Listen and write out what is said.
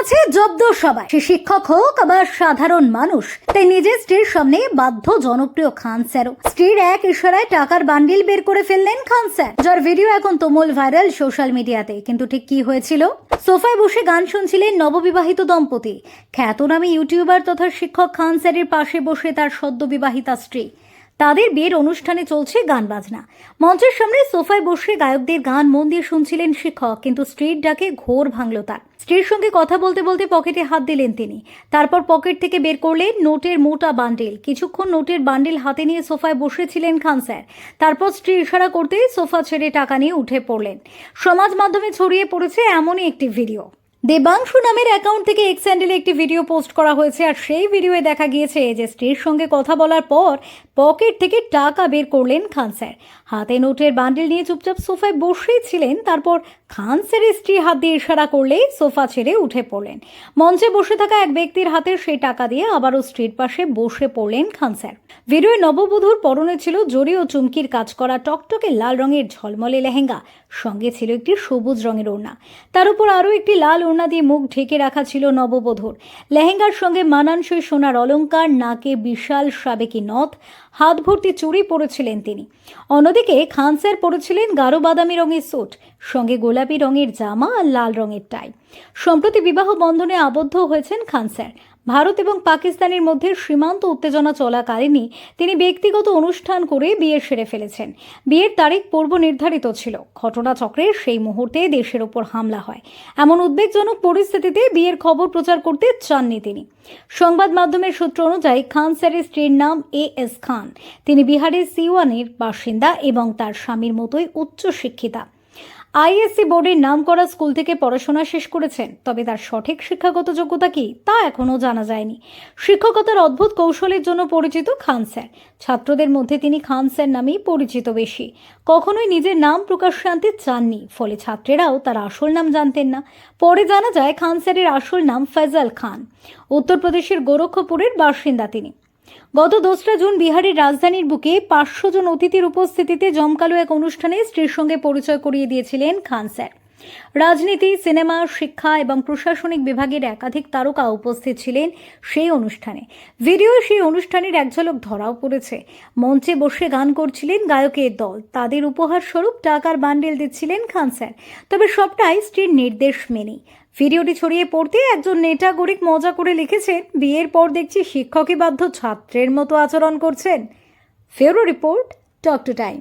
আছে জব্দ সবাই সে শিক্ষক হোক, আবার সাধারণ মানুষ, তাই নিজের স্ত্রীর সামনে বাধ্য জনপ্রিয় খান স্যারও স্ত্রীর এক ইশারায় টাকার বান্ডিল বের করে ফেললেন খান স্যার। যার ভিডিও এখন তুমুল ভাইরাল সোশ্যাল মিডিয়াতে। কিন্তু ঠিক কি হয়েছিল? সোফায় বসে গান শুনছিলেন নববিবাহিত দম্পতি। খ্যাতনামী ইউটিউবার তথা শিক্ষক খান স্যারের পাশে বসে তার সদ্য বিবাহিতা স্ত্রী। তাদের বিয়ের অনুষ্ঠানে চলছে গান বাজনা। মঞ্চের সামনে সোফায় বসে গায়কদের গান মন দিয়ে শুনছিলেন শিক্ষক, কিন্তু স্ত্রীর ডাকে ঘোর ভাঙল তার। স্ত্রীর সঙ্গে কথা বলতে বলতে পকেটে হাত দিলেন তিনি। তারপর পকেট থেকে বের করলেন নোটের মোটা বান্ডিল। কিছুক্ষণ নোটের বান্ডিল হাতে নিয়ে সোফায় বসেছিলেন খান স্যার। তারপর স্ত্রী ইশারা করতেই সোফা ছেড়ে টাকা নিয়ে উঠে পড়লেন। সমাজ মাধ্যমে ছড়িয়ে পড়েছে এমনই একটি ভিডিও। দেবাংশু নামের অ্যাকাউন্ট থেকে এক্স হ্যান্ডেলে একটি ভিডিও পোস্ট করা হয়েছে, আর সেই ভিডিওয়ে দেখা গিয়েছে যে স্ত্রীর সঙ্গে কথা বলার পর পকেট থেকে টাকা বের করলেন খান স্যার। হাতে নোটের বান্ডিল নিয়ে চুপচাপ সোফায় বসেই ছিলেন, তারপর খান স্যারের স্ত্রী হাত দিয়ে ইশারা করলেই সোফা ছেড়ে উঠে পড়লেন। মঞ্চে বসে থাকা এক ব্যক্তির হাতে সেই টাকা দিয়ে আবারও স্ট্রিট পাশে বসে পড়লেন খান স্যার। ভিডিওয়ে নববধূর পরনে ছিল জরি ও চুমকির কাজ করা টকটকে লাল রঙের ঝলমলে লেহেঙ্গা, সঙ্গে ছিল একটি সবুজ রঙের ওড়না। তার উপর আরও একটি লাল ওড়না দিয়ে মুখ ঢেকে রাখা ছিল নববধূর। লেহেঙ্গার সঙ্গে মানানসই সোনার অলঙ্কার নাকে বিশাল সাবেকি নথ হাত ভর্তি চুড়ি পরেছিলেন তিনি। অন্যদিকে খান স্যার পরেছিলেন গাঢ় বাদামি রঙের স্যুট, সঙ্গে গোলাপি রঙের জামা আর লাল রঙের টাই। সম্প্রতি বিবাহ বন্ধনে আবদ্ধ হয়েছেন খান স্যার। ভারত এবং পাকিস্তানের মধ্যে সীমান্ত উত্তেজনা চলাকালীনই তিনি ব্যক্তিগত অনুষ্ঠান করে বিয়ে সেরে ফেলেছেন। বিয়ের তারিখ পূর্ব নির্ধারিত ছিল। ঘটনাচক্রের সেই মুহূর্তে দেশের ওপর হামলা হয়। এমন উদ্বেগজনক পরিস্থিতিতে বিয়ের খবর প্রচার করতে চাননি তিনি। সংবাদ মাধ্যমের সূত্র অনুযায়ী খান স্যারের স্ত্রীর নাম এ এস খান। তিনি বিহারের সিওয়ানের বাসিন্দা এবং তার স্বামীর মতোই উচ্চ শিক্ষিতা আইএসসি বোর্ডের নাম করা স্কুল থেকে পড়াশোনা শেষ করেছেন, তবে তার সঠিক শিক্ষাগত যোগ্যতা কি তা এখনও জানা যায়নি। শিক্ষকতার অদ্ভুত কৌশলের জন্য পরিচিত খান স্যার। ছাত্রদের মধ্যে তিনি খান স্যার নামেই পরিচিত বেশি। কখনোই নিজের নাম প্রকাশ্যে আনতে চাননি, ফলে ছাত্রেরাও তার আসল নাম জানতেন না। পরে জানা যায়, খান স্যারের আসল নাম ফয়জাল খান। উত্তরপ্রদেশের গোরক্ষপুরের বাসিন্দা তিনি। গত দোসরা জুন বিহারের রাজধানীর বুকে পাঁচশো জন অতিথির উপস্থিতিতে জমকালো এক অনুষ্ঠানে স্ত্রীর সঙ্গে পরিচয় করিয়ে দিয়েছিলেন খান স্যার। রাজনীতি, সিনেমা, শিক্ষা এবং প্রশাসনিক বিভাগের একাধিক তারকা উপস্থিত ছিলেন সেই অনুষ্ঠানে। ভিডিও সেই অনুষ্ঠানের এক ঝলক ধরাও পড়েছে। মঞ্চে বসে গান করছিলেন গায়কের দল। তাদের উপহার স্বরূপ টাকার বান্ডেল দিচ্ছিলেন খান স্যার। তবে সবটাই স্ত্রীর নির্দেশ মেনেই। ভিডিওটি ছড়িয়ে পড়তে একজন নেটা গরিক মজা করে লিখেছেন, বিয়ের পর দেখছি শিক্ষকই বাধ্য ছাত্রের মতো আচরণ করছেন। ফেরো রিপোর্ট টক টু টাইম।